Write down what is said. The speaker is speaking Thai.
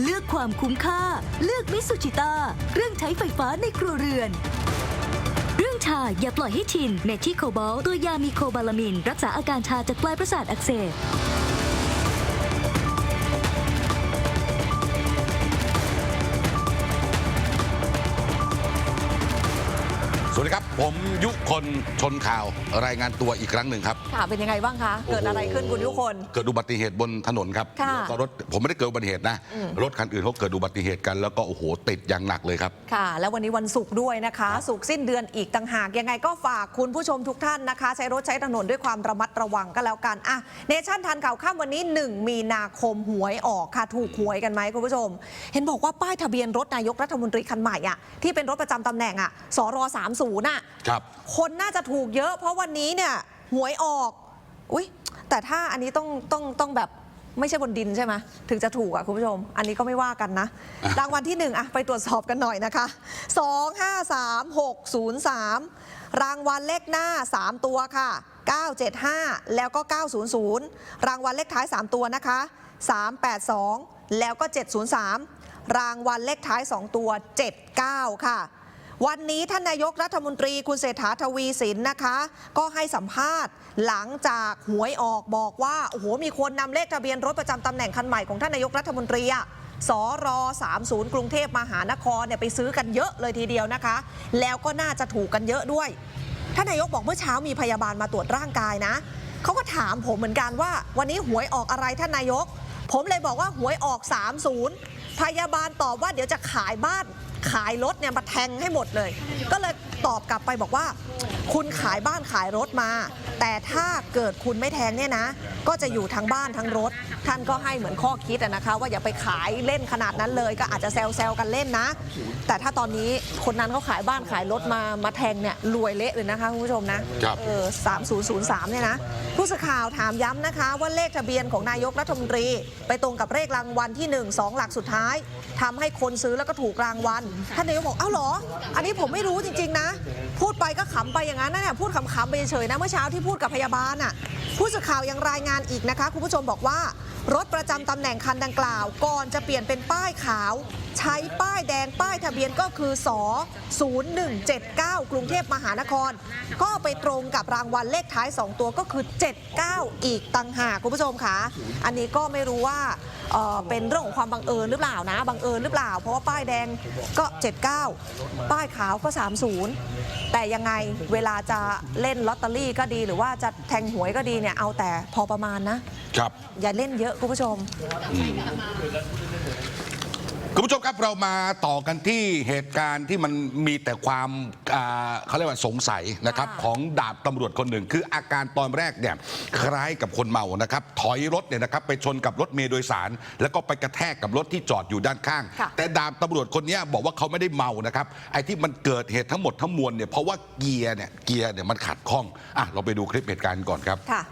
เลือกความคุ้มค่า เลือกมิสุชิตาเครื่องใช้ไฟฟ้าในครัวเรือน เรื่องชาอย่าปล่อยให้ชินเมทิโคบอลตัวยามีโคบาลามิน รักษาอาการชาจากปลายประสาทอักเสบสวัสดีครับ ผมยุคนชนข่าวรายงานตัวอีกครั้งหนึ่งครับ ค่ะเป็นยังไงบ้างคะ เกิดอะไรขึ้นคุณทุกคน เกิดอุบัติเหตุบนถนนครับค่ะแล้วก็รถผมไม่ได้เกิดอุบัติเหตุนะรถคันอื่นเขาเกิดอุบัติเหตุกันแล้วก็โอ้โหติดอย่างหนักเลยครับ ค่ะ แล้ววันนี้วันศุกร์ด้วยนะคะ ศุกร์สิ้นเดือนอีกต่างหาก ยังไงก็ฝากคุณผู้ชมทุกท่านนะคะ ใช้รถใช้ถนนด้วยความระมัดระวังก็แล้วกันอะเนชั่นทันข่าวข้ามวันนี้ 1 มีนาคมหวยออกค่ะถูกหวยกันไหมคุณผู้ชม เห็นบอกว่าป้ายทะเบียนรถนายกรัฐมนตรีคันใหม่อะที่เป็นรถประจำตำแหน่งอะสร30น่ะครับ คนน่าจะถูกเยอะ เพราะวันนี้เนี่ยหวยออก อุ้ยแต่ถ้าอันนี้ต้องต้องต้องแบบไม่ใช่บนดินใช่ไหมถึงจะถูกอะคุณผู้ชม อันนี้ก็ไม่ว่ากันนะอะรางวัลที่หนึ่งอะไปตรวจสอบกันหน่อยนะคะ 2 5 3 6 0 3 รางวัลเลขหน้า 3 ตัวค่ะ 975 แล้วก็ 900 รางวัลเลขท้าย 3 ตัวนะคะ 382 แล้วก็ 703 รางวัลเลขท้าย 2 ตัว 79 ค่ะ วันนี้ท่านนายกรัฐมนตรีคุณเศรษฐาทวีสินนะคะ ก็ให้สัมภาษณ์หลังจากหวยออกบอกว่าโอ้โหมีคนนำเลขทะเบียนรถประจำตำแหน่งคันใหม่ของท่านนายกรัฐมนตรีอะสร30 กรุงเทพมหานครเนี่ยไปซื้อกันเยอะเลยทีเดียวนะคะ แล้วก็น่าจะถูกกันเยอะด้วย ท่านนายกบอกเมื่อเช้ามีพยาบาลมาตรวจร่างกายนะ เขาก็ถามผมเหมือนกันว่า วันนี้หวยออกอะไรท่านนายก ผมเลยบอกว่าหวยออก 30 พยาบาลตอบว่าเดี๋ยวจะขายบ้าน ขายรถเนี่ยมาแทงให้หมดเลย ก็เลยตอบกลับไปบอกว่า คุณขายบ้านขายรถมา แต่ถ้าเกิดคุณไม่แทงเนี่ยนะ ก็จะอยู่ทั้งบ้านทั้งรถ ท่านก็ให้เหมือนข้อคิดอะนะคะว่าอย่าไปขายเล่นขนาดนั้นเลย ก็อาจจะแซวๆกันเล่นนะ แต่ถ้าตอนนี้คนนั้นเขาขายบ้านขายรถมามาแทงเนี่ยรวยเละเลยนะคะคุณผู้ชมนะครับ เออ3003เนี่ยนะ ผู้สื่อข่าวถามย้ำนะคะ ว่าเลขทะเบียนของนายกรัฐมนตรี ไปตรงกับเลขรางวัลที่ 1 2 หลักสุดท้ายทำให้คนซื้อแล้วก็ถูกรางวัลท่านนายกบอกเอ้าเหรอ อันนี้ผมไม่รู้จริง ๆ นะ พูดไปก็ขำไปอย่างนั้นนะเนี่ยพูดขำๆไปเฉยๆนะเมื่อเช้าที่พูดกับพยาบาลน่ะผู้สื่อข่าวยังรายงานอีกนะคะ คุณผู้ชมบอกว่า รถประจำตำแหน่งคันดังกล่าว ก่อนจะเปลี่ยนเป็นป้ายขาว ใช้ป้ายแดงป้ายทะเบียนก็คือส0179 กรุงเทพมหานคร ก็ไปตรงกับรางวัลเลขท้าย 2 ตัวก็คือ 79 อีกตังหากคุณผู้ชมค่ะ อันนี้ก็ไม่รู้ว่าเอ่อเป็นเรื่องของความบังเอิญหรือเปล่านะ บังเอิญหรือเปล่า เพราะว่าป้ายแดงก็ 79 ป้ายขาวก็ 30 แต่ยังไงเวลาจะเล่นลอตเตอรี่ก็ดี หรือว่าจะแทงหวยก็ดีเนี่ยเอาแต่พอประมาณนะครับอย่าเล่นเยอะคุณผู้ชม คุณผู้ชมครับเรามาต่อกันที่เหตุการณ์ที่มันมีแต่ความอ่าเขาเรียกว่าสงสัยนะครับ ค่ะ ของดาบตำรวจคนหนึ่ง คืออาการตอนแรกเนี่ยคล้ายกับคนเมานะครับ ถอยรถเนี่ยนะครับไปชนกับรถเมล์โดยสาร แล้วก็ไปกระแทกกับรถที่จอดอยู่ด้านข้าง ค่ะ แต่ดาบตำรวจคนเนี้ยบอกว่าเขาไม่ได้เมานะครับไอ้ที่มันเกิดเหตุทั้งหมดทั้งมวลเนี่ยเพราะว่าเกียร์เนี่ยเกียร์เนี่ยมันขัดข้องอะเราไปดูคลิปเหตุการณ์ก่อนครับ ค่ะ